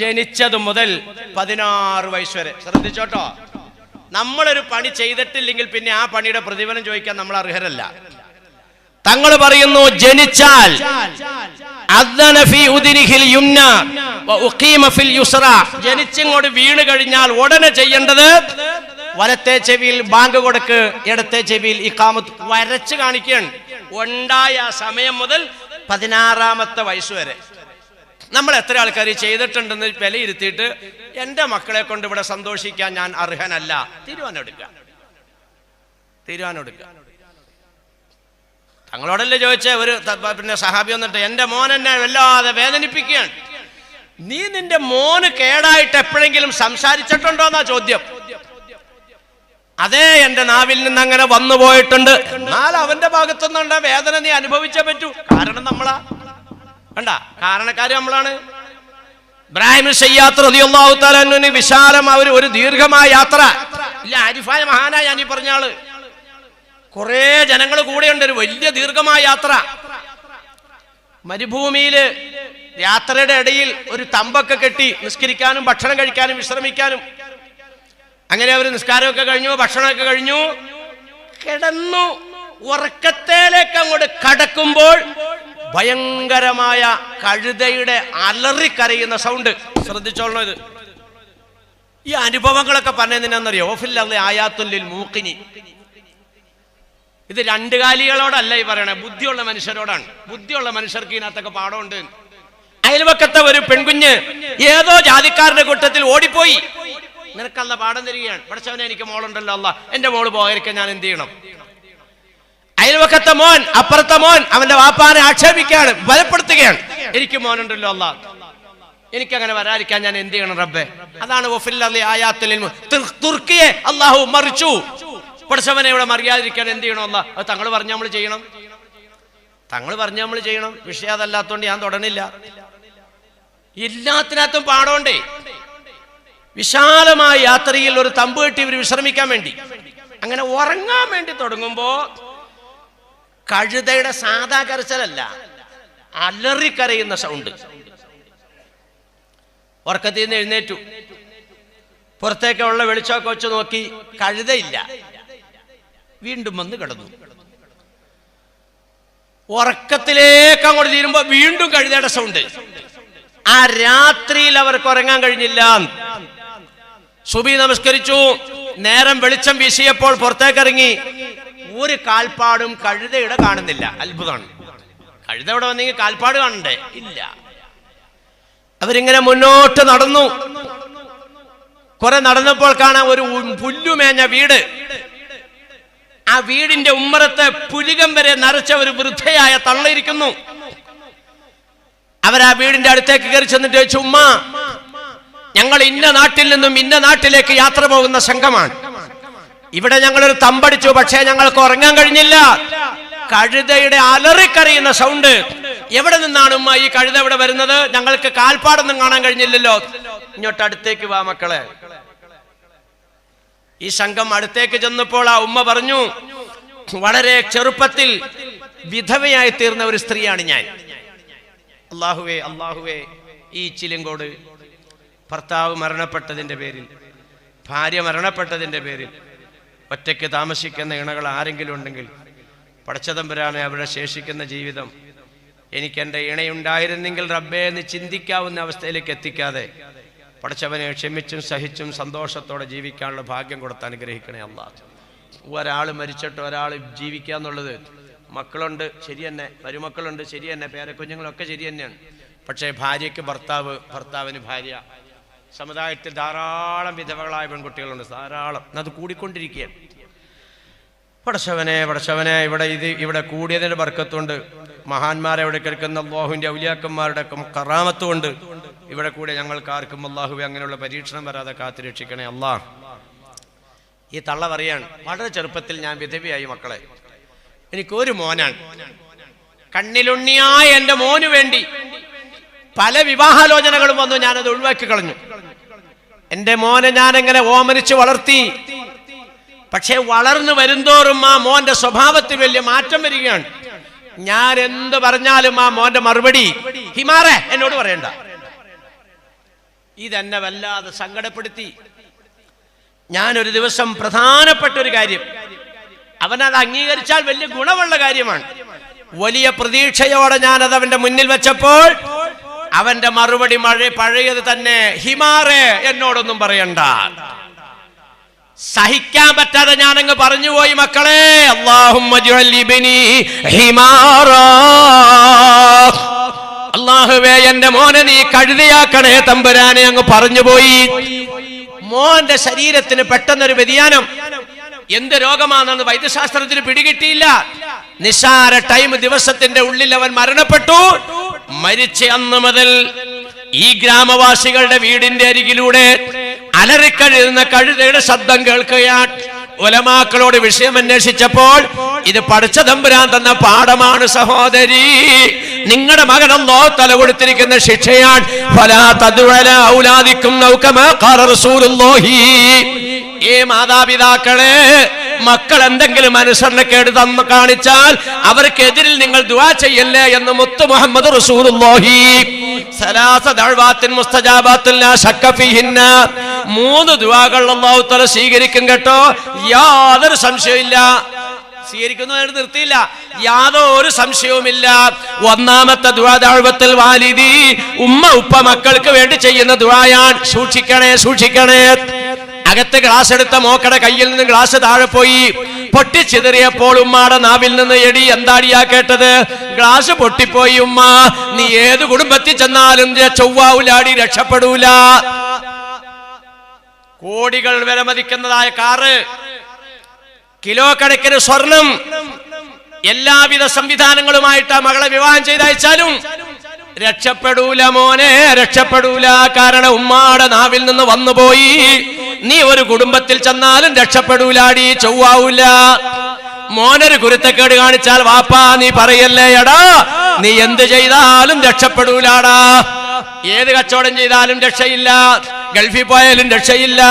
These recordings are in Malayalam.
ജനിച്ചത് മുതൽ പതിനാറ് വയസ്സ് വരെ. ശ്രദ്ധിച്ചോട്ടോ? നമ്മളൊരു പണി ചെയ്തിട്ടില്ലെങ്കിൽ പിന്നെ ആ പണിയുടെ പ്രതിഫലം ചോദിക്കാൻ നമ്മൾ അർഹരല്ല. തങ്ങൾ പറയുന്നു ജനിച്ചാൽ ജനിച്ചിങ്ങോട്ട് വീണ് കഴിഞ്ഞാൽ ഉടനെ ചെയ്യേണ്ടത് വലത്തെ ചെവിയിൽ ബാങ്ക് കൊടുക്ക് ഇടത്തെ ചെവിയിൽ ഈ കാമത്ത് വരച്ച് കാണിക്കുകയാണ്. ഉണ്ടായ സമയം മുതൽ പതിനാറാമത്തെ വയസ്സ് വരെ. നമ്മൾ എത്ര ആൾക്കാർ ചെയ്തിട്ടുണ്ടെന്ന് വിലയിരുത്തിയിട്ട് എന്റെ മക്കളെ കൊണ്ട് ഇവിടെ സന്തോഷിക്കാൻ ഞാൻ അർഹനല്ല. തീരുമാനം എടുക്കുക തീരുമാനം എടുക്കുക തങ്ങളോടല്ലേ ചോദിച്ച ഒരു പിന്നെ സഹാബി വന്നിട്ട് എന്റെ മോൻ എന്നെ വല്ലാതെ വേദനിപ്പിക്കുകയാണ്. നീ നിന്റെ മോന് കേടായിട്ട് എപ്പോഴെങ്കിലും സംസാരിച്ചിട്ടുണ്ടോ എന്നാ ചോദ്യം. അതേ എന്റെ നാവിൽ നിന്ന് അങ്ങനെ വന്നു പോയിട്ടുണ്ട് എന്നാൽ അവന്റെ ഭാഗത്തുനിന്നുണ്ട വേദന നീ അനുഭവിച്ചേ പറ്റൂ. കാരണം നമ്മളാ കണ്ട? കാരണക്കാര് നമ്മളാണ്. ഇബ്രാഹിം സയ്യാത്ര റളിയല്ലാഹു തആല വിശാലം അവർ ഒരു ദീർഘമായ യാത്ര. ഇല്ല ആരിഫായ മഹാനായ ഞാൻ ഈ പറഞ്ഞ ആൾ. കുറേ ജനങ്ങൾ കൂടെയുണ്ട് ഒരു വലിയ ദീർഘമായ യാത്ര. മരുഭൂമിയിൽ യാത്രയുടെ ഇടയിൽ ഒരു തമ്പൊക്കെ കെട്ടി നിസ്കരിക്കാനും ഭക്ഷണം കഴിക്കാനും വിശ്രമിക്കാനും. അങ്ങനെ അവർ നിസ്കാരമൊക്കെ കഴിഞ്ഞു ഭക്ഷണമൊക്കെ കഴിഞ്ഞു. കിടന്നു ഉറക്കത്തേലേക്ക് അങ്ങോട്ട് കടക്കുമ്പോൾ ഭയങ്കരമായ കഴുതയുടെ അലറിക്കരയുന്ന സൗണ്ട് ശ്രദ്ധിച്ചോളണം ഇത്. ഈ അനുഭവങ്ങളൊക്കെ പറഞ്ഞതിനെന്നറിയോ ഓഫില്ലേ ആയാത്തുല്ലിൽ മൂക്കിനി. ഇത് രണ്ട് കാലികളോടല്ല ഈ പറയണേ ബുദ്ധിയുള്ള മനുഷ്യരോടാണ്. ബുദ്ധിയുള്ള മനുഷ്യർക്ക് ഇതിനകത്തൊക്കെ പാഠമുണ്ട്. അയൽവക്കത്തെ ഒരു പെൺകുഞ്ഞ് ഏതോ ജാതിക്കാരന്റെ കൂട്ടത്തിൽ ഓടിപ്പോയി. നിനക്കല്ല പാഠം തരികയാണ്. പഠിച്ചവനെ എനിക്ക് മോളുണ്ടല്ലോ അല്ല എന്റെ മോൾ പോകരിക്കാൻ ഞാൻ എന്ത് ചെയ്യണം? അയൽവക്കത്തെ മോൻ അപ്പുറത്തെ മോൻ അവന്റെ വാപ്പാനെ ആക്ഷേപിക്കുകയാണ് ബലപ്പെടുത്തുകയാണ്. എനിക്ക് മോനുണ്ടല്ലോ അല്ല എനിക്ക് അങ്ങനെ വരാതിരിക്കാൻ ഞാൻ എന്ത് ചെയ്യണം റബ്ബെ? അതാണ് തുർക്കിയെ അള്ളാഹു മറിച്ചു. പഠിച്ചവനെ ഇവിടെ മറിയാതിരിക്കാൻ എന്ത് ചെയ്യണം അല്ല അത് തങ്ങൾ പറഞ്ഞ നമ്മൾ ചെയ്യണം. തങ്ങൾ പറഞ്ഞ നമ്മൾ ചെയ്യണം. വിഷയം അതല്ലാത്തോണ്ട് ഞാൻ തുടങ്ങില്ല എല്ലാത്തിനകത്തും പാടോണ്ടേ. വിശാലമായ യാത്രയിൽ ഒരു തമ്പ് കെട്ടി ഇവർ വിശ്രമിക്കാൻ വേണ്ടി. അങ്ങനെ ഉറങ്ങാൻ വേണ്ടി തുടങ്ങുമ്പോ കഴുതയുടെ സാധാ കരച്ചലല്ല അലറിക്കരയുന്ന സൗണ്ട് ഉറക്കത്തിൽ നിന്ന് എഴുന്നേറ്റു. പുറത്തേക്കുള്ള വെളിച്ചമൊക്കെ വെച്ച് നോക്കി കഴുതയില്ല. വീണ്ടും വന്ന് കിടന്നു. ഉറക്കത്തിലേക്ക് അങ്ങോട്ട് തീരുമ്പോ വീണ്ടും കഴുതയുടെ സൗണ്ട് ആ രാത്രിയിൽ അവർക്ക് ഉറങ്ങാൻ കഴിഞ്ഞില്ല. സുബി നമസ്കരിച്ചു. നേരം വെളിച്ചം വീശിയപ്പോൾ പുറത്തേക്ക് ഇറങ്ങി. ഒരു കാൽപ്പാടും കഴുതയുടെ കാണുന്നില്ല. അത്ഭുതമാണ്. കഴുത ഇവിടെ വന്നെങ്കിൽ കാൽപ്പാട് കാണണ്ടേ? ഇല്ല. അവരിങ്ങനെ മുന്നോട്ട് നടന്നു. കുറെ നടന്നപ്പോൾ കാണാൻ ഒരു പുല്ലുമേഞ്ഞ വീട്. ആ വീടിന്റെ ഉമ്മറത്തെ പുലികം വരെ നിറച്ച ഒരു വൃദ്ധയായ തള്ളയിരിക്കുന്നു. അവരാ വീടിന്റെ അടുത്തേക്ക് കയറി ചെന്നിട്ട് ചോദിച്ചു ഉമ്മ ഞങ്ങൾ ഇന്ന നാട്ടിൽ നിന്നും ഇന്ന നാട്ടിലേക്ക് യാത്ര പോകുന്ന സംഘമാണ്. ഇവിടെ ഞങ്ങൾ ഒരു തമ്പടിച്ചു പക്ഷേ ഞങ്ങൾക്ക് ഉറങ്ങാൻ കഴിഞ്ഞില്ല. കഴുതയുടെ അലറിക്കറിയുന്ന സൗണ്ട് എവിടെ നിന്നാണ് ഉമ്മ ഈ കഴുത ഇവിടെ വരുന്നത്? ഞങ്ങൾക്ക് കാൽപ്പാടൊന്നും കാണാൻ കഴിഞ്ഞില്ലല്ലോ. ഇങ്ങോട്ട് അടുത്തേക്ക് വാ മക്കളെ. ഈ സംഘം അടുത്തേക്ക് ചെന്നപ്പോൾ ആ ഉമ്മ പറഞ്ഞു വളരെ ചെറുപ്പത്തിൽ വിധവയായി തീർന്ന ഒരു സ്ത്രീയാണ് ഞാൻ. അള്ളാഹുവേ അള്ളാഹുവേ ഈ ചിലിങ്കോട്. ഭർത്താവ് മരണപ്പെട്ടതിന്റെ പേരിൽ ഭാര്യ മരണപ്പെട്ടതിന്റെ പേരിൽ ഒറ്റയ്ക്ക് താമസിക്കുന്ന ഇണകൾ ആരെങ്കിലും ഉണ്ടെങ്കിൽ പടച്ചതമ്പുരാനെ അവിടെ ശേഷിക്കുന്ന ജീവിതം എനിക്ക് എന്റെ ഇണയുണ്ടായിരുന്നെങ്കിൽ റബ്ബേ എന്ന് ചിന്തിക്കാവുന്ന അവസ്ഥയിലേക്ക് എത്തിക്കാതെ പടച്ചവനെ ക്ഷമിച്ചും സഹിച്ചും സന്തോഷത്തോടെ ജീവിക്കാനുള്ള ഭാഗ്യം കൊടുത്ത് അനുഗ്രഹിക്കണേ അല്ല ഒരാൾ മരിച്ചിട്ട് ഒരാൾ ജീവിക്കുക എന്നുള്ളത് മക്കളുണ്ട് ശരി തന്നെ. മരുമക്കളുണ്ട് ശരി തന്നെ. പേരക്കുഞ്ഞുങ്ങളൊക്കെ ശരി തന്നെയാണ്. പക്ഷേ ഭാര്യയ്ക്ക് ഭർത്താവ് ഭർത്താവിന് ഭാര്യ. സമുദായത്തിൽ ധാരാളം വിധവകളായ പെൺകുട്ടികളുണ്ട് ധാരാളം. അത് കൂടിക്കൊണ്ടിരിക്കുകയാണ്. പടച്ചവനെ പടച്ചവനെ ഇവിടെ ഇത് ഇവിടെ കൂടിയതിന്റെ ബർക്കത്തുണ്ട്. മഹാന്മാരെ ഇവിടെ കേൾക്കുന്ന അള്ളാഹുവിന്റെ ഔലിയാക്കന്മാരുടെ കറാമത്തുമുണ്ട്. ഇവിടെ കൂടെ ഞങ്ങൾക്ക് ആർക്കും അള്ളാഹുവെ അങ്ങനെയുള്ള പരീക്ഷണം വരാതെ കാത്തുരക്ഷിക്കണേ അള്ളാഹ് ഈ തള്ള പറയാണ് വളരെ ചെറുപ്പത്തിൽ ഞാൻ വിധവിയായി മക്കളെ. എനിക്കൊരു മോനാണ്. കണ്ണിലുണ്ണിയായ എന്റെ മോനു വേണ്ടി പല വിവാഹാലോചനകളും വന്നു ഞാനത് ഒഴിവാക്കി കളഞ്ഞു. എന്റെ മോനെ ഞാൻ എങ്ങനെ ഓമനിച്ച് വളർത്തി. പക്ഷേ വളർന്നു വരുന്തോറും ആ മോന്റെ സ്വഭാവത്തിൽ വലിയ മാറ്റം വരികയാണ്. ഞാൻ എന്ത് പറഞ്ഞാലും ആ മോന്റെ മറുപടി ഹിമാറെ എന്നോട് പറയണ്ട. ഇതെന്നെ വല്ലാതെ സങ്കടപ്പെടുത്തി. ഞാനൊരു ദിവസം പ്രധാനപ്പെട്ട ഒരു കാര്യം. അവനത് അംഗീകരിച്ചാൽ വലിയ ഗുണമുള്ള കാര്യമാണ്. വലിയ പ്രതീക്ഷയോടെ ഞാനത് അവന്റെ മുന്നിൽ വെച്ചപ്പോൾ അവന്റെ മറുപടി മഴ പഴയത് തന്നെ ഹിമാറെ എന്നോടൊന്നും പറയണ്ട. സഹിക്കാൻ പറ്റാതെ ഞാനങ്ങ് പറഞ്ഞുപോയി മക്കളെ. അള്ളാഹുവേ എന്റെ മോനെ നീ കഴുതിയാക്കണേ തമ്പുരാനെ അങ്ങ് പറഞ്ഞുപോയി മോന്റെ ശരീരത്തിന് പെട്ടെന്നൊരു വ്യതിയാനം. എന്ത് രോഗമാണെന്ന് വൈദ്യശാസ്ത്രത്തിന് പിടികിട്ടിയില്ല. നിസാര ടൈം ദിവസത്തിന്റെ ഉള്ളിൽ അവൻ മരണപ്പെട്ടു. മരിച്ച അന്ന് മുതൽ ഈ ഗ്രാമവാസികളുടെ വീടിന്റെ അരികിലൂടെ അലറിക്കഴുന്ന കഴുതയുടെ ശബ്ദം കേൾക്കുകയാണ്. ഒലമാക്കളോട് വിഷയം അന്വേഷിച്ചപ്പോൾ ഇത് പഠിച്ച തമ്പുരാൻ തന്ന പാഠമാണ് സഹോദരി. നിങ്ങളുടെ മകനല്ലോ തല കൊടുത്തിരിക്കുന്ന ശിക്ഷയാണ്. ഔലാദിക്കും ഏ മാതാപിതാക്കളെ മക്കൾ എന്തെങ്കിലും അനുസരണക്കേട് തന്ന് കാണിച്ചാൽ അവർക്കെതിരിൽ നിങ്ങൾ ദുവാ ചെയ്യല്ലേ എന്ന് മുത്ത് മുഹമ്മദ് റസൂലുള്ളാഹി. സലാസ ലാ മൂന്ന് ദുആകൾ അല്ലാഹു സ്വീകരിക്കും കേട്ടോ. യാതൊരു സംശയമില്ല സ്വീകരിക്കുന്നതായിട്ട് നിർത്തിയില്ല. യാതൊരു സംശയവുമില്ല. ഒന്നാമത്തെ ദുവാദാഴ്വത്തിൽ വാലിദി ഉമ്മ ഉപ്പ മക്കൾക്ക് വേണ്ടി ചെയ്യുന്ന ദുവായാൻ സൂക്ഷിക്കണേ സൂക്ഷിക്കണേ. അകത്ത് ഗ്ലാസ് എടുത്ത മോക്കടെ കയ്യിൽ നിന്ന് ഗ്ലാസ് താഴെ പോയി. പൊട്ടിച്ചിതറിയപ്പോൾ ഉമ്മാടെ നാവിൽ നിന്ന് എടി എന്താടിയാ കേട്ടത്? ഗ്ലാസ് പൊട്ടിപ്പോയി ഉമ്മ. നീ ഏത് കുടുംബത്തിൽ ചെന്നാലും ചൊവ്വാവുലാടി രക്ഷപ്പെടൂല. കോടികൾ വിലമതിക്കുന്നതായ കാറ് കിലോ കണക്കിന് സ്വർണം എല്ലാവിധ സംവിധാനങ്ങളുമായിട്ട് മകളെ വിവാഹം ചെയ്തയച്ചാലും രക്ഷപ്പെടൂല മോനെ രക്ഷപ്പെടൂല. കാരണം ഉമ്മാടെ നാവിൽ നിന്ന് വന്നുപോയി. നീ ഒരു കുടുംബത്തിൽ ചെന്നാലും രക്ഷപ്പെടൂലാടി ചൊവ്വാവൂല മോനൊരു കുരുത്തക്കേട് കാണിച്ചാൽ വാപ്പാ നീ പറയല്ലേ എടാ നീ എന്ത് ചെയ്താലും രക്ഷപ്പെടൂലാടാ. ഏത് കച്ചവടം ചെയ്താലും രക്ഷയില്ല ഗൾഫിൽ പോയാലും രക്ഷയില്ല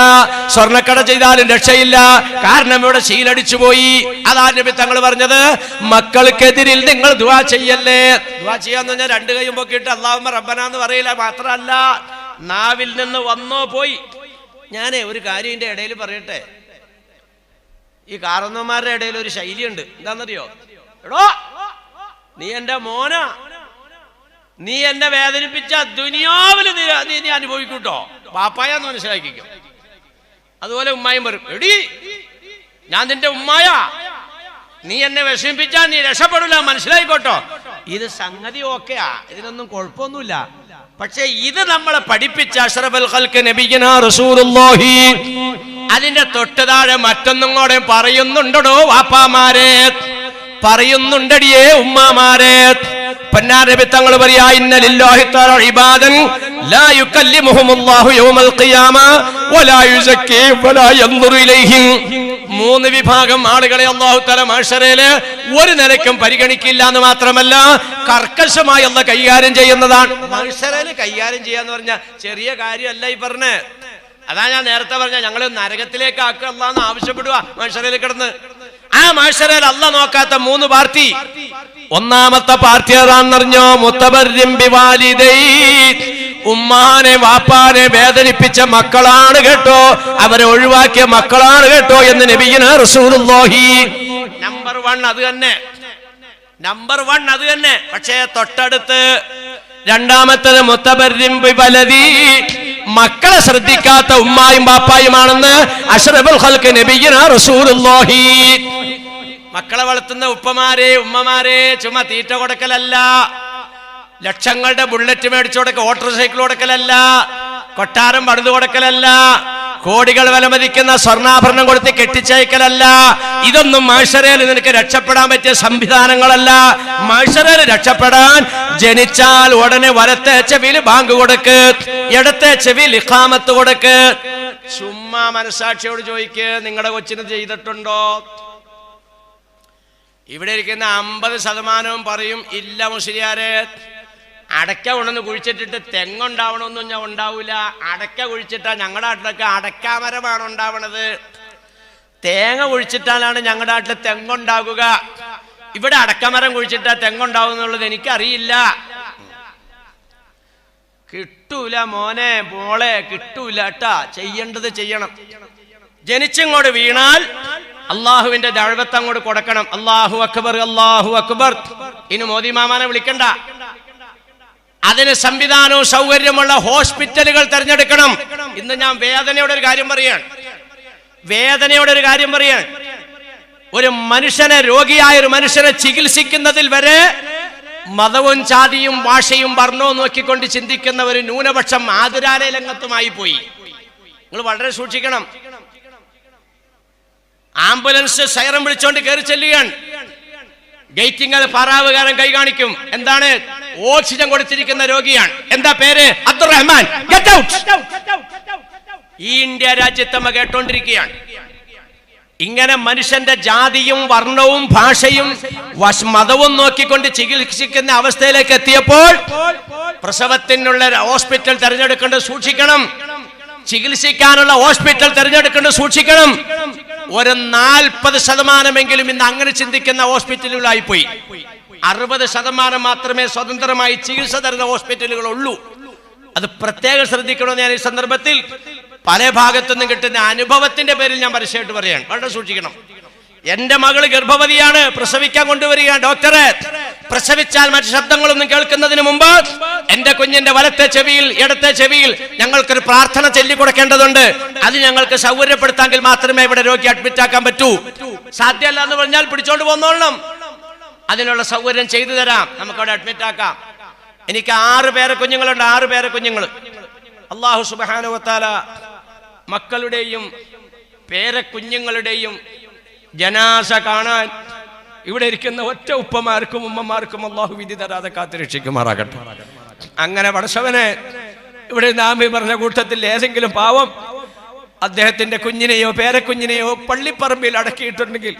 സ്വർണക്കട ചെയ്താലും രക്ഷയില്ല. കാരണം ഇവിടെ ശീലടിച്ചു പോയി. അതാ നബി തങ്ങൾ പറഞ്ഞത് മക്കൾക്കെതിരിൽ നിങ്ങൾ ദുവാ ചെയ്യല്ലേ. ദുവാ ചെയ്യാന്ന് പറഞ്ഞാൽ രണ്ട് കൈയും പൊക്കിയിട്ട് അള്ളാഹുമ്മ റബ്ബനാന്ന് പറയില്ല മാത്രമല്ല നാവിൽ നിന്ന് വന്നോ പോയി ഞാനേ ഒരു കാര്യം ഇതിന്റെ ഇടയിൽ പറയട്ടെ? ഈ കാരണവന്മാരുടെ ഇടയിൽ ഒരു ശൈലിയുണ്ട്. എന്താണെന്നറിയോ? എടോ നീ എന്റെ മോന. നീ എന്നെ വേദനിപ്പിച്ച ദുനിയാവിൽ നീ നീ നീ അനുഭവിക്കൂട്ടോ. പാപ്പായെന്ന് മനസ്സിലാക്കിക്കും. അതുപോലെ ഉമ്മായും വരും എടി ഞാൻ നിന്റെ ഉമ്മായ. നീ എന്നെ വിഷമിപ്പിച്ചാ നീ രക്ഷപ്പെടില്ല മനസ്സിലായിക്കോട്ടോ. ഇത് സംഗതി ഓക്കെയാ. ഇതിനൊന്നും കുഴപ്പമൊന്നുമില്ല. പക്ഷെ ഇത് നമ്മളെ പഠിപ്പിച്ച അഷ്റഫൽ ഖൽക്ക് നബിയന റസൂലുള്ളാഹി. അതിന്റെ തൊട്ട് താഴെ മറ്റൊന്നും കൂടെ പറയുന്നുണ്ടോ വാപ്പാമാരെ. പറയുന്നുണ്ടടിയേ ഉമ്മാമാരെ. പൊന്നാരബി തങ്ങൾ പറയാ ഇന്ന ലില്ലാഹി തആല ഇബാദൻ മൂന്ന് വിഭാഗം ആളുകളെ അള്ളാഹു തല മാഷറയിൽ ഒരു നിലയ്ക്കും പരിഗണിക്കില്ല എന്ന് മാത്രമല്ല കർക്കശമായി അല്ല കൈകാര്യം ചെയ്യുന്നതാണ്. മാഷറയിൽ കൈകാര്യം ചെയ്യാന്ന് പറഞ്ഞ ചെറിയ കാര്യമല്ല ഈ പറഞ്ഞേ. അതാ ഞാൻ നേരത്തെ പറഞ്ഞ ഞങ്ങളെ നരകത്തിലേക്ക് ആക്കുക അല്ലാന്ന് ആവശ്യപ്പെടുക മാഷറയിൽ കിടന്ന്. ആ മാഷറയിൽ അല്ല നോക്കാത്ത മൂന്ന് പാർട്ടി. ഒന്നാമത്തെ പാർട്ടി ഏതാണെന്നറിഞ്ഞോ? മുത്തബർ ഉമ്മാനെ വാപ്പാനെ വേദനിപ്പിച്ച മക്കളാണ് കേട്ടോ. അവരെ ഒഴിവാക്കിയ മക്കളാണ് കേട്ടോ എന്ന് നബിയിന റസൂലുള്ളാഹി. നമ്പർ വൺ അത് തന്നെ. നമ്പർ വൺ അത് തന്നെ. പക്ഷേ തൊട്ടടുത്ത് രണ്ടാമത്തത് മുത്തബര്യം ബിവലദി മക്കളെ ശ്രദ്ധിക്കാത്ത ഉമ്മായും ബാപ്പായുമാണെന്ന് അഷ്റഫുൽ ഹൽക്ക് നബിയിന റസൂലുള്ളാഹി. മക്കളെ വളർത്തുന്ന ഉപ്പമാരെ ഉമ്മമാരെ ചുമ തീറ്റ കൊടുക്കലല്ല. ലക്ഷങ്ങളുടെ ബുള്ളറ്റ് മേടിച്ചു കൊടുക്കൽ ഓട്ടർ സൈക്കിൾ കൊടുക്കലല്ല കൊട്ടാരം പണിതു കൊടുക്കലല്ല കോടികൾ വിലമതിക്കുന്ന സ്വർണാഭരണം കൊടുത്ത് കെട്ടിച്ചയക്കലല്ല. ഇതൊന്നും മാഷരയിൽ നിനക്ക് രക്ഷപ്പെടാൻ പറ്റിയ സംവിധാനങ്ങളല്ല. മാഷരയിൽ രക്ഷപ്പെടാൻ ജനിച്ചാൽ ഉടനെ വലത്തെ ചെവിയിൽ ബാങ്ക് കൊടുക്ക് ഇടത്തെ ചെവിയിൽ ഇഖാമത്ത് കൊടുക്ക്. ചുമ്മാ മനസാക്ഷിയോട് ചോദിക്ക് നിങ്ങളുടെ കൊച്ചിന് ചെയ്തിട്ടുണ്ടോ? ഇവിടെ ഇരിക്കുന്ന അമ്പത് ശതമാനവും പറയും ഇല്ല മുസ്ലിയാരെ. അടയ്ക്ക കൊണ്ടുവന്ന് കുഴിച്ചിട്ടിട്ട് തെങ്ങുണ്ടാവണമെന്നും ഞാൻ ഉണ്ടാവില്ല അടയ്ക്ക കുഴിച്ചിട്ടാ ഞങ്ങളുടെ നാട്ടിലൊക്കെ അടയ്ക്കാമരമാണ് ഉണ്ടാവണത്. തേങ്ങ കുഴിച്ചിട്ടാലാണ് ഞങ്ങളുടെ നാട്ടിൽ തെങ്ങുണ്ടാകുക. ഇവിടെ അടക്കമരം കുഴിച്ചിട്ടാ തെങ്ങുണ്ടാവും എന്നുള്ളത് എനിക്കറിയില്ല. കിട്ടൂല മോനെ മോളെ കിട്ടൂല കേട്ടാ ചെയ്യേണ്ടത് ചെയ്യണം. ജനിച്ചിങ്ങോട്ട് വീണാൽ അള്ളാഹുവിന്റെ ദഴവത്ത് അങ്ങോട്ട് കൊടുക്കണം. അള്ളാഹു അക്ബർ അള്ളാഹു അക്ബർ. ഇനി മോദി മാമാനെ വിളിക്കണ്ട. അതിന് സംവിധാനവും സൗകര്യമുള്ള ഹോസ്പിറ്റലുകൾ തിരഞ്ഞെടുക്കണം. ഇന്ന് ഞാൻ വേദനയുടെ ഒരു കാര്യം പറയാണ്. വേദനയുടെ ഒരു കാര്യം പറയാണ്. ഒരു മനുഷ്യനെ രോഗിയായ ഒരു മനുഷ്യനെ ചികിത്സിക്കുന്നതിൽ വരെ മതവും ജാതിയും ഭാഷയും വർണവും നോക്കിക്കൊണ്ട് ചിന്തിക്കുന്ന ഒരു ന്യൂനപക്ഷം ആതുരാലയ രംഗത്തുമായി പോയി. നിങ്ങൾ വളരെ സൂക്ഷിക്കണം. ആംബുലൻസ് സൈറം വിളിച്ചോണ്ട് കയറി ചെല്ലുകയാണ്. ഗേറ്റിങ്ങൾ പാറാവുകാരൻ കൈ കാണിക്കും. എന്താണ്? ഓക്സിജൻ കൊടുത്തിരിക്കുന്ന രോഗിയാണ്. എന്താ പേര്? അബ്ദുറഹ്മാൻ. ഗെറ്റ് ഔട്ട് ഈ ഇന്ത്യ രാജ്യത്തമ്മ കേട്ടോണ്ടിരിക്കുകയാണ്. ഇങ്ങനെ മനുഷ്യന്റെ ജാതിയും വർണവും ഭാഷയും മതവും നോക്കിക്കൊണ്ട് ചികിത്സിക്കുന്ന അവസ്ഥയിലേക്ക് എത്തിയപ്പോൾ പ്രസവത്തിനുള്ള ഹോസ്പിറ്റൽ തെരഞ്ഞെടുക്കേണ്ടത് സൂക്ഷിക്കണം. ചികിത്സിക്കാനുള്ള ഹോസ്പിറ്റൽ തെരഞ്ഞെടുക്കേണ്ടത് സൂക്ഷിക്കണം. ഒരു നാൽപ്പത് ശതമാനമെങ്കിലും ഇന്ന് അങ്ങനെ ചിന്തിക്കുന്ന ഹോസ്പിറ്റലുകളായി പോയി അറുപത് ശതമാനം മാത്രമേ സ്വതന്ത്രമായി ചികിത്സ തരുന്ന ഹോസ്പിറ്റലുകളുള്ളൂ. അത് പ്രത്യേകം ശ്രദ്ധിക്കണമെന്ന് ഞാൻ ഈ സന്ദർഭത്തിൽ പല ഭാഗത്തുനിന്നും കിട്ടുന്ന അനുഭവത്തിന്റെ പേരിൽ ഞാൻ പരസ്യമായിട്ട് പറയാണ് വളരെ സൂക്ഷിക്കണം. എന്റെ മകൾ ഗർഭവതിയാണ് പ്രസവിക്കാൻ കൊണ്ടുവരികയാണ്. ഡോക്ടറെ പ്രസവിച്ചാൽ മറ്റു ശബ്ദങ്ങളൊന്നും കേൾക്കുന്നതിന് മുമ്പ് എന്റെ കുഞ്ഞിന്റെ വലത്തെ ചെവിയിൽ ഇടത്തെ ചെവിയിൽ ഞങ്ങൾക്കൊരു പ്രാർത്ഥന ചൊല്ലി കൊടുക്കേണ്ടതുണ്ട്. അത് ഞങ്ങൾക്ക് സൗകര്യപ്പെടുത്താമെങ്കിൽ മാത്രമേ ഇവിടെ രോഗി അഡ്മിറ്റ് ആക്കാൻ പറ്റൂ. സാധ്യമല്ല എന്ന് പറഞ്ഞാൽ പിടിച്ചോണ്ട് പോന്നോളണം. അതിനുള്ള സൗകര്യം ചെയ്തു തരാം. നമുക്ക് അവിടെ അഡ്മിറ്റ് ആക്കാം. എനിക്ക് ആറ് പേരെ കുഞ്ഞുങ്ങളുണ്ട്. ആറ് പേരെ കുഞ്ഞുങ്ങൾ അള്ളാഹു സുബാനുവത്താല മക്കളുടെയും പേരക്കുഞ്ഞുങ്ങളുടെയും ജനാസ കാണാൻ ഇവിടെ ഇരിക്കുന്ന ഒറ്റ ഉപ്പമാർക്കും ഉമ്മമാർക്കും അള്ളാഹു വിധി തരാതെ കാത്തുരക്ഷിക്കുമാറാകട്ടെ അങ്ങനെ പടച്ചവനെ ഇവിടെ നാം ഈ പറഞ്ഞ കൂട്ടത്തിൽ ഏതെങ്കിലും പാവം അദ്ദേഹത്തിന്റെ കുഞ്ഞിനെയോ പേരക്കുഞ്ഞിനെയോ പള്ളിപ്പറമ്പിൽ അടക്കിയിട്ടുണ്ടെങ്കിൽ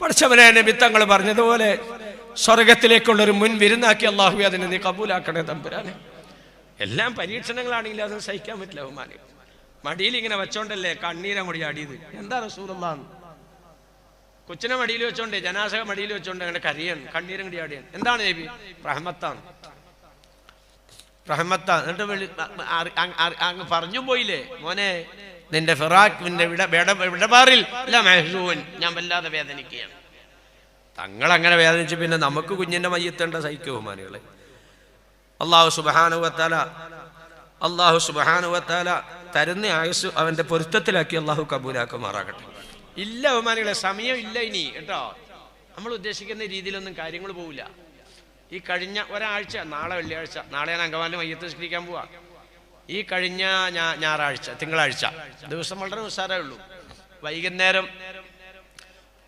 പഠിച്ചവനെ നിമിത്തങ്ങൾ പറഞ്ഞതുപോലെ സ്വർഗത്തിലേക്കുള്ള ഒരു മുൻ വിരുന്നാക്കി അള്ളാഹു അതിനെ നീ കബൂലാക്കണേ തമ്പുരാനെ. എല്ലാം പരീക്ഷണങ്ങളാണെങ്കിൽ അത് സഹിക്കാൻ പറ്റില്ല ബഹുമാനി. മടിയിൽ ഇങ്ങനെ വെച്ചോണ്ടല്ലേ കണ്ണീരം കൂടി അടിയത് എന്താ റസൂറല്ലാന്ന് കൊച്ചിനെ മടിയിൽ വെച്ചോണ്ടേ ജനാസക മടിയിൽ വെച്ചോണ്ട് അങ്ങനെ കരിയൻ കണ്ണീരം കൂടി അടിയൻ എന്താണ് നബി? റഹ്മത്താണ്. റഹ്മത്താണ്. എന്നിട്ട് അങ്ങ് പറഞ്ഞു പോയില്ലേ? മോനെ നിന്റെ ഫിറാഖ് നിന്റെ വിട വിട- വിടപാറിൽ ഞാൻ വല്ലാതെ വേദനിക്കുകയാണ്. തങ്ങൾ അങ്ങനെ വേദനിച്ച് പിന്നെ നമുക്ക് കുഞ്ഞിന്റെ മയ്യത്തേണ്ട സഹിക്കുമാനികളെ അള്ളാഹു സുബാനുവത്താല അള്ളാഹു സുബാനുവത്താല തരുന്ന ആയുസ് അവന്റെ പൊരുത്തത്തിലാക്കി അള്ളാഹു കബൂലാക്കുമാറാകട്ടെ. ഇല്ല ബഹുമാനികളെ സമയം ഇല്ല ഇനി കേട്ടോ. നമ്മൾ ഉദ്ദേശിക്കുന്ന രീതിയിലൊന്നും കാര്യങ്ങൾ പോവില്ല. ഈ കഴിഞ്ഞ ഒരാഴ്ച നാളെ വെള്ളിയാഴ്ച ഞാൻ അങ്കമാലിന് മയ്യത്ത് നിസ്കരിക്കാൻ പോവാ. ഈ കഴിഞ്ഞ ഞായറാഴ്ച തിങ്കളാഴ്ച ദിവസം വളരെ ഉസാരേ ഉള്ളൂ. വൈകുന്നേരം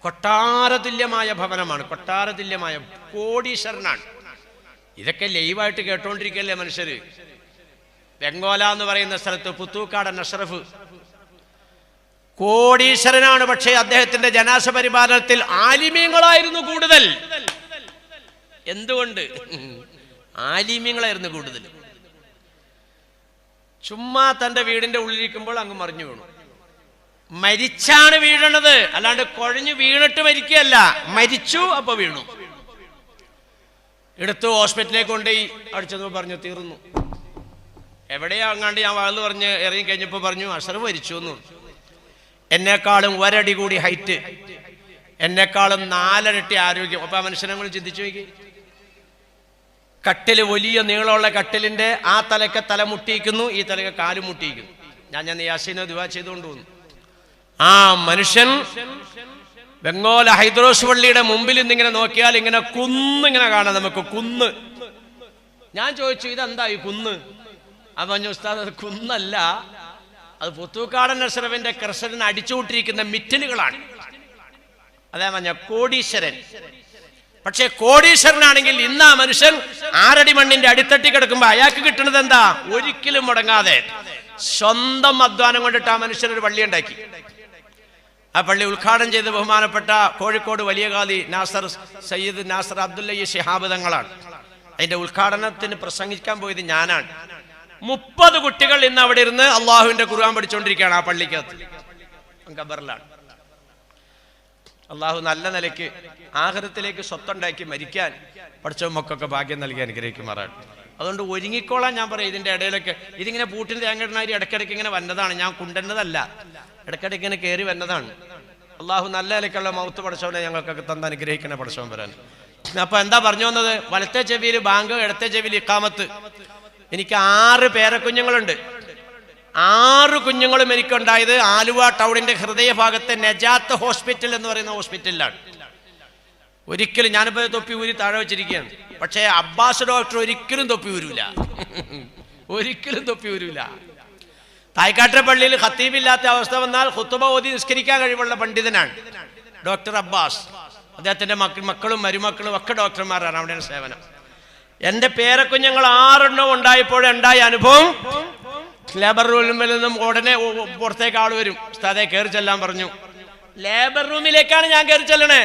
കൊട്ടാരതുല്യമായ ഭവനമാണ് കൊട്ടാരതുല്യമായ കോടീശ്വരനാണ്. ഇതൊക്കെ ലൈവായിട്ട് കേട്ടോണ്ടിരിക്കല്ലേ മനുഷ്യര്? ബംഗോല എന്ന് പറയുന്ന സ്ഥലത്ത് പുത്തൂക്കാടൻ അഷ്റഫ് കോടീശ്വരനാണ് പക്ഷേ അദ്ദേഹത്തിന്റെ ജനാസ പരിപാലനത്തിൽ ആലിമ്യങ്ങളായിരുന്നു കൂടുതൽ. എന്തുകൊണ്ട്? ആലിമ്യങ്ങളായിരുന്നു കൂടുതൽ. ചുമ്മാ തന്റെ വീടിന്റെ ഉള്ളിലിരിക്കുമ്പോൾ അങ്ങ് മറിഞ്ഞു വീണു. മരിച്ചാണ് വീഴണത് അല്ലാണ്ട് കുഴഞ്ഞു വീണിട്ട് മരിക്കുകയല്ല. മരിച്ചു അപ്പൊ വീണു. എടുത്തു ഹോസ്പിറ്റലിലേക്ക് കൊണ്ടുപോയി. അടിച്ചത് പറഞ്ഞു തീർന്നു. എവിടെയാ അങ്ങാണ്ട് ഞാൻ വാഴ്ന്നു പറഞ്ഞ് ഇറങ്ങി കഴിഞ്ഞപ്പോൾ പറഞ്ഞു അഷർ മരിച്ചു എന്ന്. എന്നെക്കാളും ഒരടി കൂടി ഹൈറ്റ്. എന്നെക്കാളും നാലരട്ടി ആരോഗ്യം. അപ്പൊ ആ മനുഷ്യനെ ചിന്തിച്ചു നോക്കി. കട്ടിൽ വലിയ നീളമുള്ള കട്ടിലിന്റെ ആ തലക്ക് തല മുട്ടിയിക്കുന്നു ഈ തലക്ക് കാൽ മുട്ടിയിക്കുന്നു ഞാൻ ഞാൻ യാസീനെ ദിവാ ചെയ്തുകൊണ്ട് വന്നു ആ മനുഷ്യൻ ബംഗോല ഹൈദ്രോസ് പള്ളിയുടെ മുമ്പിൽ ഇന്നിങ്ങനെ നോക്കിയാൽ ഇങ്ങനെ കുന്ന് ഇങ്ങനെ കാണാം നമുക്ക് കുന്ന്. ഞാൻ ചോദിച്ചു ഇതെന്താ ഈ കുന്ന്? അത് പറഞ്ഞു ഉസ്താദ് അത് കുന്നല്ല. അത് പുത്തൂക്കാടൻ നസറവിന്റെ കർഷകൻ അടിച്ചുവിട്ടിരിക്കുന്ന മിറ്റലുകളാണ്. അതേ പറഞ്ഞ കോടീശ്വരൻ. പക്ഷേ കോടീശ്വരനാണെങ്കിൽ ഇന്ന് ആ മനുഷ്യൻ ആരടി മണ്ണിന്റെ അടിത്തട്ടി കിടക്കുമ്പോ അയാൾക്ക് കിട്ടുന്നത് എന്താ? ഒരിക്കലും മുടങ്ങാതെ. സ്വന്തം അധ്വാനം കൊണ്ടിട്ട് ആ മനുഷ്യൻ ഒരു പള്ളി ഉണ്ടാക്കി. ആ പള്ളി ഉദ്ഘാടനം ചെയ്ത് ബഹുമാനപ്പെട്ട കോഴിക്കോട് വലിയ ഖാദി നാസർ സയ്യിദ് നാസർ അബ്ദുല്ലയ്യ ശിഹാബ് തങ്ങളാണ്. അതിന്റെ ഉദ്ഘാടനത്തിന് പ്രസംഗിക്കാൻ പോയത് ഞാനാണ്. മുപ്പത് കുട്ടികൾ ഇന്ന് അവിടെ ഇരുന്ന് അള്ളാഹുവിന്റെ ഖുർആൻ പഠിച്ചുകൊണ്ടിരിക്കുകയാണ് ആ പള്ളിക്കകത്ത്. ഖബറിലാണ്. അള്ളാഹു നല്ല നിലയ്ക്ക് ആഹൃതത്തിലേക്ക് സ്വത്തുണ്ടാക്കി മരിക്കാൻ പഠിച്ച മക്കൊക്കെ ഭാഗ്യം നൽകി അനുഗ്രഹിക്കുമാറാണ് അതുകൊണ്ട് ഒരുങ്ങിക്കോളാൻ ഞാൻ പറയും. ഇതിന്റെ ഇടയിലൊക്കെ ഇതിങ്ങനെ പൂട്ടിന് തേങ്ങടനാരി ഇടയ്ക്കിടയ്ക്ക് ഇങ്ങനെ വന്നതാണ്. ഞാൻ കുണ്ടുന്നതല്ല ഇടയ്ക്കിടയ്ക്ക് ഇങ്ങനെ കയറി വന്നതാണ്. അള്ളാഹു നല്ല നിലയ്ക്കുള്ള മൗത്ത് പഠിച്ചവനെ ഞങ്ങൾക്കൊക്കെ തന്ന അനുഗ്രഹിക്കണ പഠിച്ചവൻ വരാൻ. അപ്പൊ എന്താ പറഞ്ഞു വന്നത്? വലത്തെ ചെവിയിൽ ബാങ്ക് ഇടത്തെ ചെവിയിൽ ഇക്കാമത്ത് എനിക്ക് ആറ് പേരക്കുഞ്ഞുങ്ങളുണ്ട്. ആറ് കുഞ്ഞുങ്ങളും എനിക്കുണ്ടായത് ആലുവ ടൗണിന്റെ ഹൃദയഭാഗത്തെ നജാത്ത് ഹോസ്പിറ്റൽ എന്ന് പറയുന്ന ഹോസ്പിറ്റലിലാണ്. ഒരിക്കലും ഞാനിപ്പോ തൊപ്പി ഊരി താഴെ വെച്ചിരിക്കുകയാണ്. പക്ഷേ അബ്ബാസ് ഡോക്ടർ ഒരിക്കലും തൊപ്പി ഊരൂല. ഒരിക്കലും തൊപ്പി ഊരൂല. തായ്ക്കാട്ടെ പള്ളിയിൽ ഖത്തീബില്ലാത്ത അവസ്ഥ വന്നാൽ ഹുത്തുബ ഓതി നിസ്കരിക്കാൻ കഴിവുള്ള പണ്ഡിതനാണ് ഡോക്ടർ അബ്ബാസ്. അദ്ദേഹത്തിന്റെ മക്കൾ മക്കളും മരുമക്കളും ഒക്കെ ഡോക്ടർമാരാണ് അവിടെയാണ് സേവനം. എന്റെ പേരക്കുഞ്ഞുങ്ങൾ ആറെണ്ണം ഉണ്ടായപ്പോഴുണ്ടായ അനുഭവം ലേബർ റൂമിൽ നിന്നും ഉടനെ പുറത്തേക്ക് ആൾ വരും. ഉസ്താദെ കയറി ചെല്ലാൻ പറഞ്ഞു. ലേബർ റൂമിലേക്കാണ് ഞാൻ കയറി ചെല്ലണേ.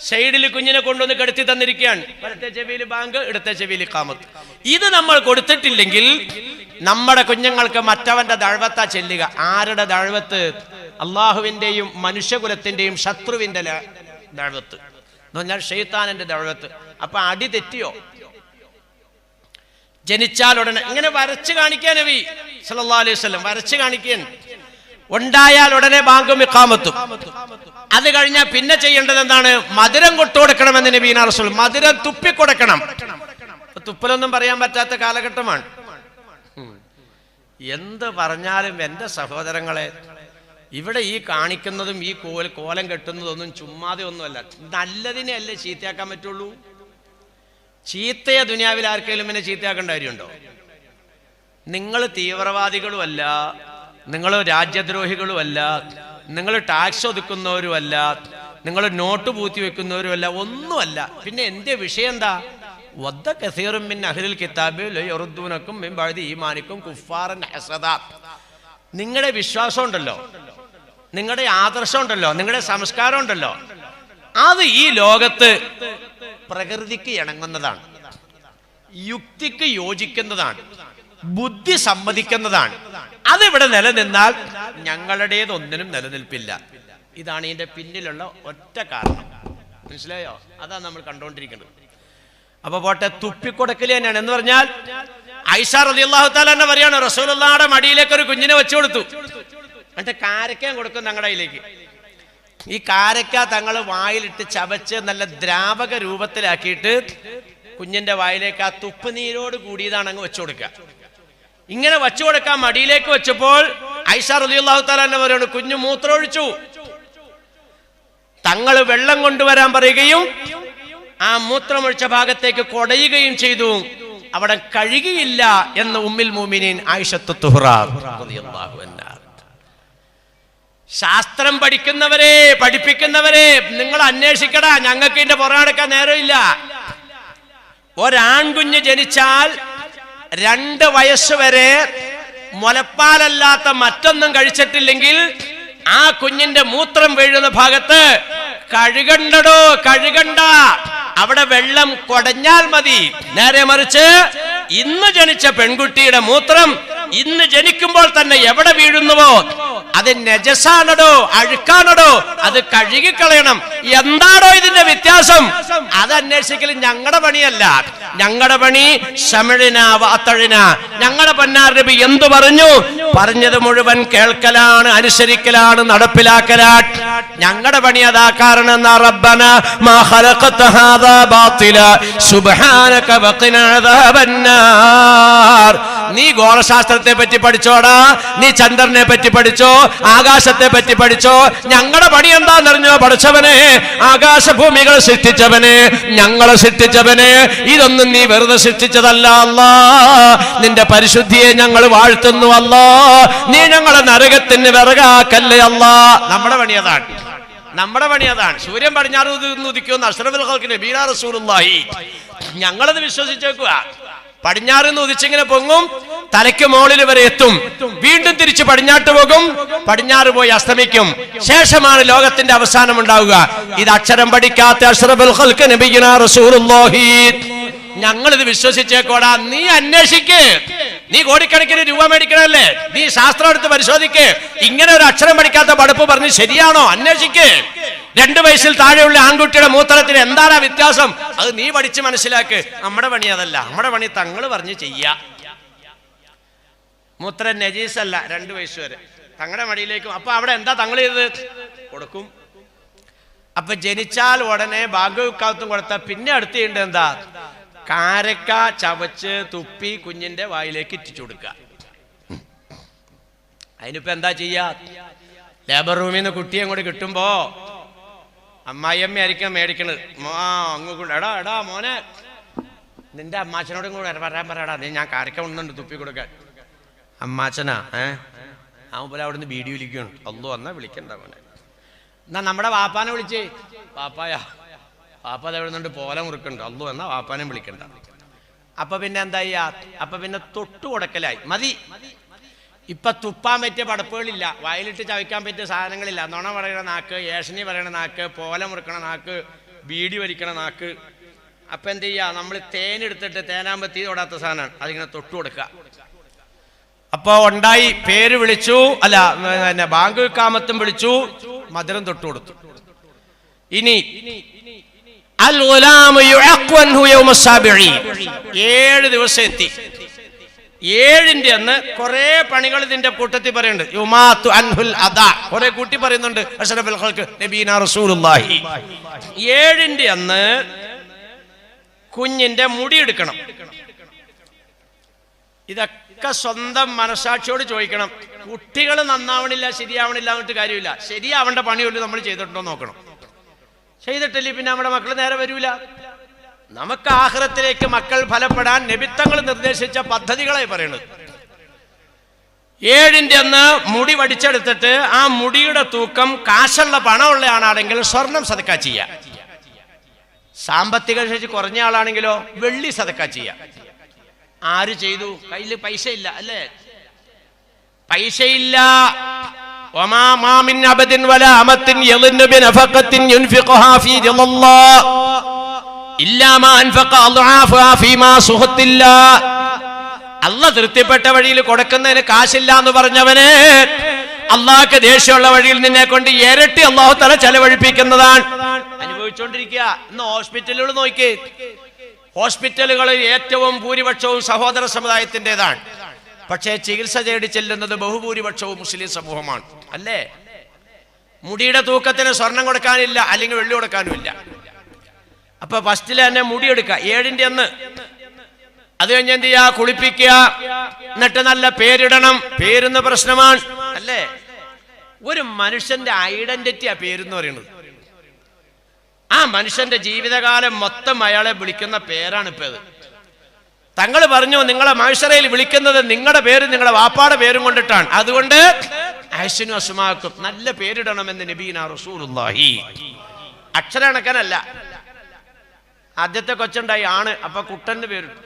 സൈഡിൽ കുഞ്ഞിനെ കൊണ്ടുവന്ന് കെടുത്തി തന്നിരിക്കുകയാണ്. വലത്തെ ചെവിയിൽ ബാങ്ക് ഇടത്തെ ചെവിയിൽ കാമത്ത് ഇത് നമ്മൾ കൊടുത്തിട്ടില്ലെങ്കിൽ നമ്മുടെ കുഞ്ഞുങ്ങൾക്ക് മറ്റവന്റെ ദഴവത്താ ചെല്ലുക. ആരുടെ ദഴവത്ത്? അള്ളാഹുവിന്റെയും മനുഷ്യകുലത്തിന്റെയും ശത്രുവിന്റെ ദഴവത്ത്. എന്ന് പറഞ്ഞാൽ ഷെയ്ത്താനന്റെ ദഴവത്ത്. അപ്പൊ അടി തെറ്റിയോ? ജനിച്ചാൽ ഉടനെ. ഇങ്ങനെ വരച്ചു കാണിക്കാൻ നബി സല്ലല്ലാഹു അലൈഹി വരച്ച് കാണിക്കുകയാണ്. ഉണ്ടായാൽ ഉടനെ ബാങ്കും ഇഖാമത്തും. അത് കഴിഞ്ഞാൽ പിന്നെ ചെയ്യേണ്ടത് എന്താണ്? മധുരം കൊട്ടുകൊടുക്കണമെന്ന് നബീന റസൂൽ മധുരം തുപ്പിക്കൊടുക്കണം. കൊടുക്കണം തുപ്പലൊന്നും പറയാൻ പറ്റാത്ത കാലഘട്ടമാണ്. എന്ത് പറഞ്ഞാലും എന്റെ സഹോദരങ്ങളെ ഇവിടെ ഈ കാണിക്കുന്നതും ഈ കോൽ കോലം കെട്ടുന്നതൊന്നും ചുമ്മാതെ ഒന്നുമല്ല നല്ലതിനെ അല്ലേ ചീത്തയാക്കാൻ പറ്റുള്ളൂ? ചീത്തയെ ദുനിയാവിൽ ആർക്കെങ്കിലും പിന്നെ ചീത്തയാക്കേണ്ട കാര്യമുണ്ടോ? നിങ്ങൾ തീവ്രവാദികളുമല്ല നിങ്ങൾ രാജ്യദ്രോഹികളുമല്ല നിങ്ങൾ ടാക്സ് ഒതുക്കുന്നവരുമല്ല നിങ്ങൾ നോട്ട് പൂത്തി വെക്കുന്നവരുമല്ല ഒന്നുമല്ല. പിന്നെ എന്റെ വിഷയം എന്താ? വദ്ദ കസീറും മിൻ അഹ്ലിൽ കിതാബിൽ യറുദ്ദൂനക്കും മിൻ ബഅദി ഈമാനിക്കും കുഫാറൻ ഹസദ. നിങ്ങളുടെ വിശ്വാസം ഉണ്ടല്ലോ നിങ്ങളുടെ ആദർശം ഉണ്ടല്ലോ നിങ്ങളുടെ സംസ്കാരം ഉണ്ടല്ലോ. അത് ഈ ലോകത്ത് പ്രകൃതിക്ക് ഇണങ്ങുന്നതാണ് യുക്തിക്ക് യോജിക്കുന്നതാണ്. ബുദ്ധി സമ്മതിക്കുന്നതാണ്. അതിവിടെ നിലനിന്നാൽ ഞങ്ങളുടേതൊന്നിനും നിലനിൽപ്പില്ല. ഇതാണ് ഇതിന്റെ പിന്നിലുള്ള ഒറ്റ കാരണം. മനസ്സിലായോ? അതാണ് നമ്മൾ കണ്ടുകൊണ്ടിരിക്കുന്നത് അപ്പൊ പോട്ടെ തുപ്പിക്കൊടുക്കൽ തന്നെയാണ്. എന്ന് പറഞ്ഞാൽ ഐഷ റലി അള്ളാഹു താല പറയാണ് റസൂലുള്ളാടെ മടിയിലേക്ക് ഒരു കുഞ്ഞിനെ വെച്ചു കൊടുത്തു. എന്നിട്ട് കാരക്കാൻ കൊടുക്കും ഞങ്ങളുടെ കയ്യിലേക്ക്. ഈ കാരക്ക തങ്ങൾ വായിലിട്ട് ചവച്ച് നല്ല ദ്രാവക രൂപത്തിലാക്കിയിട്ട് കുഞ്ഞിന്റെ വായിലേക്ക് ആ തുപ്പ് നീരോട് കൂടിയതാണ് അങ്ങ് വെച്ചു കൊടുക്കുക. ഇങ്ങനെ വച്ചു കൊടുക്കാൻ മടിയിലേക്ക് വെച്ചപ്പോൾ ഐഷ റലിയുള്ളാഹു താലാന്റെ പറയുന്നു കുഞ്ഞു മൂത്രമൊഴിച്ചു. തങ്ങൾ വെള്ളം കൊണ്ടുവരാൻ പറയുകയും ആ മൂത്രമൊഴിച്ച ഭാഗത്തേക്ക് കൊടയുകയും ചെയ്തു. അവിടെ കഴുകിയില്ല എന്ന് ഉമ്മിൽ മൂമിനീൻ ആയിഷത്ത് ശാസ്ത്രം പഠിക്കുന്നവരെ പഠിപ്പിക്കുന്നവരെ നിങ്ങൾ അന്വേഷിക്കടാ ഞങ്ങൾക്ക് ഇതിന്റെ പുറകെടുക്കാൻ നേരമില്ല. ഒരാൺകുഞ്ഞ് ജനിച്ചാൽ രണ്ട് വയസ്സ് വരെ മുലപ്പാലല്ലാത്ത മറ്റൊന്നും കഴിച്ചിട്ടില്ലെങ്കിൽ ആ കുഞ്ഞിന്റെ മൂത്രം വീഴുന്ന ഭാഗത്ത് കഴുകണ്ടടോ കഴുകണ്ട. അവിടെ വെള്ളം കൊടഞ്ഞാൽ മതി. നേരെ മറിച്ച് ഇന്ന് ജനിച്ച പെൺകുട്ടിയുടെ മൂത്രം ഇന്ന് ജനിക്കുമ്പോൾ തന്നെ എവിടെ വീഴുന്നുവോ? അത് നജസാണടോ അഴുക്കാണടോ അത് കഴുകിക്കളയണം. എന്താണോ ഇതിന്റെ വ്യത്യാസം? അത് അന്വേഷിക്കൽ ഞങ്ങളുടെ പണിയല്ല. ഞങ്ങളുടെ പണി ശമിഴിന വാത്തഴിന. ഞങ്ങളുടെ പന്നാർ എന്തു പറഞ്ഞു? പറഞ്ഞത് മുഴുവൻ കേൾക്കലാണ് അനുസരിക്കലാണ് നടപ്പിലാക്കലാണ്. ഞങ്ങളുടെ പണി അതാ കാരണം റബ്ബന? മാ ഹാദാ സുബ്ഹാനക അദാബന്നാർ. നീ ഗോളശാസ്ത്രത്തെ പറ്റി പഠിച്ചോടാ നീ ചന്ദ്രനെ പറ്റി പഠിച്ചോ ആകാശത്തെ പറ്റി പഠിച്ചോ ഞങ്ങളുടെ പണി എന്താണെന്നറിഞ്ഞോ പഠിച്ചവനെ? ആകാശഭൂമികൾ സൃഷ്ടിച്ചവനെ ഞങ്ങളെ സൃഷ്ടിച്ചവനെ. ഇതൊന്നും നീ വെറുതെ സൃഷ്ടിച്ചതല്ല അല്ലാ. നിന്റെ പരിശുദ്ധിയെ ഞങ്ങൾ വാഴ്ത്തുന്നു അല്ലാ. നീ ഞങ്ങളെ നരകത്തിന് വിറകാക്കല്ലേ അല്ലാ. നമ്മുടെ പണി അതാണ്. നമ്മുടെ പണി അതാണ്. സൂര്യൻ പടിഞ്ഞാറ് ഉദിക്കുന്ന അഷ്റഫുൽ ഖൽക്കിന് ബീനാ റസൂലുള്ളാഹി. ഞങ്ങളത് വിശ്വസിച്ചേക്കുക പടിഞ്ഞാറ് നിന്ന് ഉദിച്ചിങ്ങനെ പൊങ്ങും തലയ്ക്ക് മുകളിൽ വരെ എത്തും. വീണ്ടും തിരിച്ച് പടിഞ്ഞാട്ട് പോകും പടിഞ്ഞാറ് പോയി അസ്തമിക്കും. ശേഷമാണ് ലോകത്തിന്റെ അവസാനം ഉണ്ടാവുക. ഇത് അക്ഷരം പഠിക്കാത്ത ഞങ്ങൾ ഇത് വിശ്വസിച്ചേക്കോടാ നീ അന്വേഷിക്ക്. നീ കോടിക്കണക്കിന് രൂപ മേടിക്കണല്ലേ? നീ ശാസ്ത്രം എടുത്ത് പരിശോധിക്ക്. ഇങ്ങനെ ഒരു അക്ഷരം പഠിക്കാത്ത പഠിപ്പ് പറഞ്ഞ് ശരിയാണോ? അന്വേഷിക്ക്. രണ്ട് വയസ്സിൽ താഴെയുള്ള ആൺകുട്ടിയുടെ മൂത്രത്തിന് എന്താണ് വ്യത്യാസം? അത് നീ പഠിച്ച് മനസ്സിലാക്ക്. നമ്മുടെ പണി അതല്ല. നമ്മുടെ പണി തങ്ങൾ പറഞ്ഞ് ചെയ്യ. മൂത്രം നജീസ് അല്ല രണ്ട് വയസ്സ് വരെ. തങ്ങളുടെ മടിയിലേക്കും. അപ്പൊ അവിടെ എന്താ തങ്ങൾ ചെയ്തത്? കൊടുക്കും. അപ്പൊ ജനിച്ചാൽ ഉടനെ ഭാഗ്യവിക്കാത്തും കൊടുത്ത. പിന്നെ അടുത്ത് ചെയ്യേണ്ടത് എന്താ? കാരക്ക ചവച്ച് തുപ്പി കുഞ്ഞിന്റെ വായിലേക്ക് ഇറ്റിച്ചു കൊടുക്കുക അതിനിപ്പോ എന്താ ചെയ്യാ? ലേബർ റൂമിൽ നിന്ന് കുട്ടിയെ കൂടി കിട്ടുമ്പോ അമ്മായിയമ്മ ആയിരിക്കും മേടിക്കണത്. അങ്ങ് കൂടെ. എടാ എടാ മോനെ. നിന്റെ അമ്മാച്ചനോടും കൂടെ പറയാൻ പറയടാ. നീ ഞാൻ കാരക്ക ഉണ്ടുണ്ട് തുപ്പി കൊടുക്കാൻ. അമ്മാച്ചനാ ഏ? അവൻ പോലെ അവിടുന്ന് വീഡിയോ വിളിക്കുകയാണ് അല്ലോ എന്നാ വിളിക്കണ്ട മോനെ. എന്നാ നമ്മുടെ വാപ്പാനെ വിളിച്ചേ. പാപ്പായാ വാപ്പ അത് എവിടെ നിന്ന് പോല മുറുക്കുന്നുണ്ട്. അല്ലോ എന്നാ വാപ്പാനെ വിളിക്കണ്ട. അപ്പൊ പിന്നെ എന്തായി? അപ്പൊ പിന്നെ തൊട്ടു കൊടുക്കലായി മതി. ഇപ്പൊ തുപ്പാൻ പറ്റിയ പടപ്പുകളില്ല. വയലിട്ട് ചവയ്ക്കാൻ പറ്റിയ സാധനങ്ങളില്ല. നുണ പറയണ നാക്ക് ഏഷണി പറയണ നാക്ക് പോല മുറുക്കണ നാക്ക് ബീഡി വലിക്കണ നാക്ക്. അപ്പൊ എന്ത് ചെയ്യാ? നമ്മൾ തേനെടുത്തിട്ട് തേനാമ്പത്തി തൊടാത്ത സാധനമാണ്. അതിങ്ങനെ തൊട്ടു കൊടുക്കുക. അപ്പോ ഉണ്ടായി. പേര് വിളിച്ചു. അല്ല പിന്നെ ബാങ്ക് കാമത്തും വിളിച്ചു. മധുരം തൊട്ടു കൊടുത്തു. ഇനി അൽ. ഏഴ് ദിവസം എത്തി. ഏഴിന്റെ അന്ന് കുറെ പണികൾ ഇതിന്റെ കൂട്ടത്തിൽ പറയുന്നുണ്ട്. യുമാത്തു അൻഹുൽ അദാ. കുറെ കൂട്ടി പറയുന്നുണ്ട്. നബീന റസൂലുള്ളാഹി. ഏഴിന്റെ അന്ന് കുഞ്ഞിന്റെ മുടി എടുക്കണം. ഇതൊക്കെ സ്വന്തം മനസാക്ഷിയോട് ചോദിക്കണം. കുട്ടികൾ നന്നാവണില്ല ശരിയാവണില്ല എന്നിട്ട് കാര്യമില്ല. ശരിയാവേണ്ട പണിയുള്ളൂ നമ്മൾ ചെയ്തിട്ടുണ്ടോ നോക്കണം. ചെയ്തിട്ടില്ലേ പിന്നെ നമ്മുടെ മക്കൾ നേരെ വരൂല. നമുക്ക് ആഹ്റത്തിലേക്ക് മക്കൾ ഫലപ്പെടാൻ നിമിത്തങ്ങൾ നിർദ്ദേശിച്ച പദ്ധതികളായി പറയുന്നത്. ഏഴിന്റെ അന്ന് മുടി വടിച്ചെടുത്തിട്ട് ആ മുടിയുടെ തൂക്കം കാശുള്ള പണമുള്ള ആളാണെങ്കിൽ സ്വർണം സതക്ക ചെയ്യാം. സാമ്പത്തിക ശേഷി കുറഞ്ഞ ആളാണെങ്കിലോ വെള്ളി സതക്ക ചെയ്യാം. ആര് ചെയ്തു? കയ്യിൽ പൈസ ഇല്ല അല്ലേ? പൈസയില്ല. ഒമാമാമിൻ അബദിൻ വല അമത്തിൻ യലിന്നു ബിനഫഖത്തിൻ യുൻഫിഖുഹാ ഫീ ദില്ലല്ലാഹ് അല്ല തൃപ്തിപ്പെട്ട വഴിയിൽ കൊടുക്കുന്നതിന് കാശില്ല എന്ന് പറഞ്ഞവന് അള്ളാഹ്ക്ക് ദേഷ്യമുള്ള വഴിയിൽ നിന്നെ കൊണ്ട് ഇരട്ടി അള്ളാഹു തല ചെലവഴിപ്പിക്കുന്നതാണ്. അനുഭവിച്ചുകൊണ്ടിരിക്കുക ഇന്ന് ഹോസ്പിറ്റലുകൾ നോക്കി. ഹോസ്പിറ്റലുകളിൽ ഏറ്റവും ഭൂരിപക്ഷവും സഹോദര സമുദായത്തിന്റെതാണ്. പക്ഷേ ചികിത്സ തേടി ചെല്ലുന്നത് ബഹുഭൂരിപക്ഷവും മുസ്ലിം സമൂഹമാണ്. അല്ലേ? മുടിയുടെ തൂക്കത്തിന് സ്വർണം കൊടുക്കാനില്ല അല്ലെങ്കിൽ വെള്ളി കൊടുക്കാനുമില്ല. അപ്പൊ ഫസ്റ്റിൽ തന്നെ മുടി എടുക്കുക ഏഴിന്റെ അന്ന് അത് കഴിഞ്ഞ് എന്ത് ചെയ്യാ കുളിപ്പിക്കുക. എന്നിട്ട് നല്ല പേരിടണം. പേരുന്ന പ്രശ്നമാണ്. അല്ലേ? ഒരു മനുഷ്യന്റെ ഐഡന്റിറ്റി ആ പേരെന്ന് പറയുന്നത്. ആ മനുഷ്യന്റെ ജീവിതകാലം മൊത്തം അയാളെ വിളിക്കുന്ന പേരാണ് ഇപ്പൊ ഇത് തങ്ങൾ പറഞ്ഞു നിങ്ങളെ മനുഷ്യരയിൽ വിളിക്കുന്നത് നിങ്ങളുടെ പേര് നിങ്ങളുടെ വാപ്പാടെ പേരും കൊണ്ടിട്ടാണ്. അതുകൊണ്ട് അഹ്സനു അസുമാക്കും നല്ല പേരിടണം എന്ന് നബീന റസൂലുള്ളാഹി. അക്ഷരക്കണക്കനല്ല. ആദ്യത്തെ കൊച്ചുണ്ടായി ആണ്. അപ്പൊ കുട്ടന്റെ പേരിട്ടു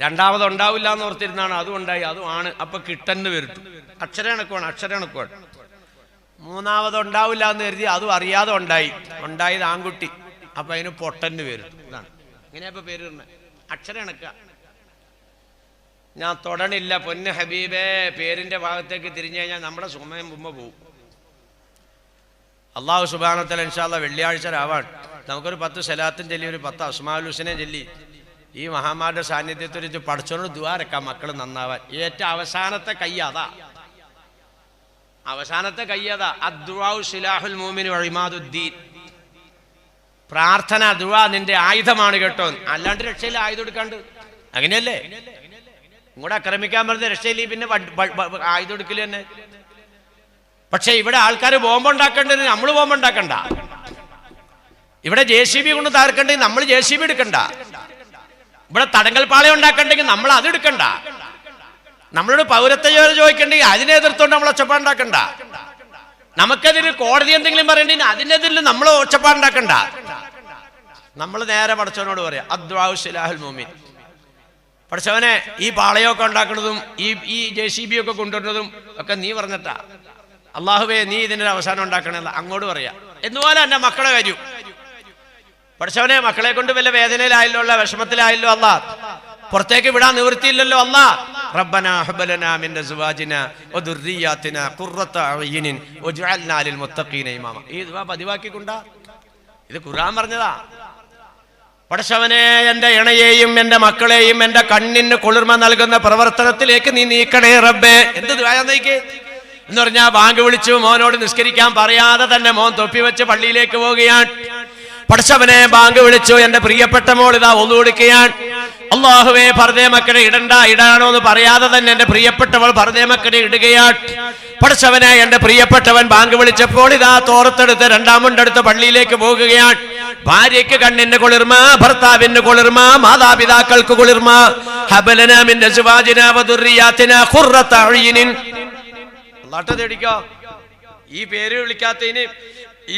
രണ്ടാമത് ഉണ്ടാവില്ല എന്ന് ഓർത്തിരുന്നാണ് അതും ഉണ്ടായി അതും ആണ്. അപ്പൊ കിട്ടന്ന് പേരിട്ടു അക്ഷരക്കണക്കുവാണ് അക്ഷരക്കണക്കുവാണ് മൂന്നാമത് ഉണ്ടാവില്ല എന്ന് കരുതി അതും അറിയാതെ ഉണ്ടായി. ഉണ്ടായത് ആൺകുട്ടി. അപ്പൊ അതിന് പൊട്ടന് പേരിട്ടു ഇതാണ്. ഇങ്ങനെയാ പേര് ഇടുന്നെ. അക്ഷരം ഇണക്ക ഞാൻ തൊടണില്ല പൊന്ന് ഹബീബേ. പേരിന്റെ ഭാഗത്തേക്ക് തിരിഞ്ഞു കഴിഞ്ഞാൽ നമ്മുടെ സുമയം മുമ്പ് പോവും. അള്ളാഹു സുബാനത്തല ഇൻഷാല്ല വെള്ളിയാഴ്ച രാവാൻ നമുക്കൊരു പത്ത് സലാത്തും ചൊല്ലി ഒരു പത്ത് അസ്മാൽ ഹുസിനെ ചൊല്ലി. ഈ മഹാമാരുടെ സാന്നിധ്യത്തിൽ വെച്ച് പഠിച്ചോണ്ട് ദ്വാരക്കാം മക്കൾ നന്നാവാൻ. ഏറ്റവും അവസാനത്തെ കയ്യതാ അവസാനത്തെ കയ്യതാ സിലാഹുൽ പ്രാർത്ഥന ദുവാ നിന്റെ ആയുധമാണ് കേട്ടോ. അല്ലാണ്ട് രക്ഷയിൽ ആയുധം എടുക്കാണ്ട്. അങ്ങനെയല്ലേ? ഇങ്ങോട്ട് ആക്രമിക്കാൻ പറഞ്ഞ രക്ഷയിൽ പിന്നെ ആയുധം എടുക്കൽ തന്നെ. പക്ഷെ ഇവിടെ ആൾക്കാർ ബോംബ് ഉണ്ടാക്കേണ്ടത് നമ്മൾ ബോംബ് ഉണ്ടാക്കണ്ട ഇവിടെ ജെ സി ബി കൊണ്ട് തകർക്കണ്ടെങ്കിൽ നമ്മൾ ജെ സി ബി എടുക്കണ്ട. ഇവിടെ തടങ്കൽ പാളയം ഉണ്ടാക്കണ്ടെങ്കിൽ നമ്മൾ അത് എടുക്കണ്ട. നമ്മളോട് പൗരത്വ ജോലി ചോദിക്കണ്ടെങ്കിൽ അതിനെ എതിർത്തോണ്ട് നമ്മൾ ഒച്ചപ്പാടുണ്ടാക്കണ്ട നമുക്കതിന് കോടതി എന്തെങ്കിലും പറയണ്ടെങ്കിൽ അതിനെതിരിൽ നമ്മൾ ഒച്ചപ്പാടുണ്ടാക്കണ്ട നമ്മൾ നേരെ പടച്ചവനോട് പറയാം പഠിച്ചവനെ ഈ പാളയമൊക്കെ ഉണ്ടാക്കുന്നതും ഈ ഈ ജെ സി ബി ഒക്കെ കൊണ്ടുവരുന്നതും ഒക്കെ നീ പറഞ്ഞിട്ടാ. അള്ളാഹുവേ നീ ഇതിനൊരു അവസാനം ഉണ്ടാക്കണമെന്ന് അങ്ങോട്ട് പറയാം. എന്നുപോലെ എന്റെ മക്കളെ കാര്യം പഠിച്ചവനെ മക്കളെ കൊണ്ട് വല്ല വേദനയിലായല്ലോ അല്ല വിഷമത്തിലായല്ലോ അല്ല? പുറത്തേക്ക് വിടാൻ നിവൃത്തിയില്ലല്ലോ അല്ല? മുത്തഖീന ഇമാമ. ഈ ദുആ ഇത് ഖുർആൻ പറഞ്ഞതാ. ഇണയെയും എന്റെ മക്കളെയും എന്റെ കണ്ണിന് കുളിർമ നൽകുന്ന പ്രവർത്തനത്തിലേക്ക് നീ നീക്കണേ റബ്ബേ. എന്ത് ദ്വായ നീക്ക് എന്ന് പറഞ്ഞാ ബാങ്ക് വിളിച്ചു മോനോട് നിസ്കരിക്കാൻ പറയാതെ തന്നെ മോൻ തൊപ്പി വെച്ച് പള്ളിയിലേക്ക് പോവുകയാണ്. പഠിച്ചവനെ ബാങ്ക് വിളിച്ചു എന്റെ പ്രിയപ്പെട്ട മോൾ ഇതാ ഒന്നു കൊടുക്കുകയാണ് അള്ളാഹുവേ പറഞ്ഞേ മക്കളെ ഇടണ്ട ഇടാണോ എന്ന് പറയാതെ തന്നെ എന്റെ പ്രിയപ്പെട്ടവൾ പർദേ മക്കളെ ഇടുകയാണ്. പഠിച്ചവനെ എന്റെ പ്രിയപ്പെട്ടവൻ ബാങ്ക് വിളിച്ചപ്പോൾ ഇതാ തോറത്തെടുത്ത് രണ്ടാമുണ്ടെടുത്ത് പള്ളിയിലേക്ക് പോകുകയാണ് ഭാര്യയ്ക്ക് കണ്ണിന് കുളിർമ ഭർത്താവിന് കുളിർമ മാതാപിതാക്കൾക്ക് കുളിർമ. ഹബലനാമിന്റെ തേടിക്കോ? ഈ പേര് വിളിക്കാത്തതിന്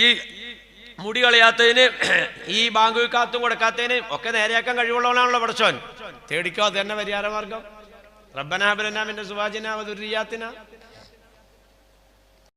ഈ മുടി കളയാത്തതിന് ഈ ബാങ്ക് കാത്തും കൊടുക്കാത്തതിന് ഒക്കെ നേരെയാക്കാൻ കഴിവുള്ളവനാണല്ലോ പടച്ചോൻ. തേടിക്കോ അത് തന്നെ പരിഹാര മാർഗം റബ്ബനാബലനാമിന്റെ സുവാജിന ദുര്യാത്തിന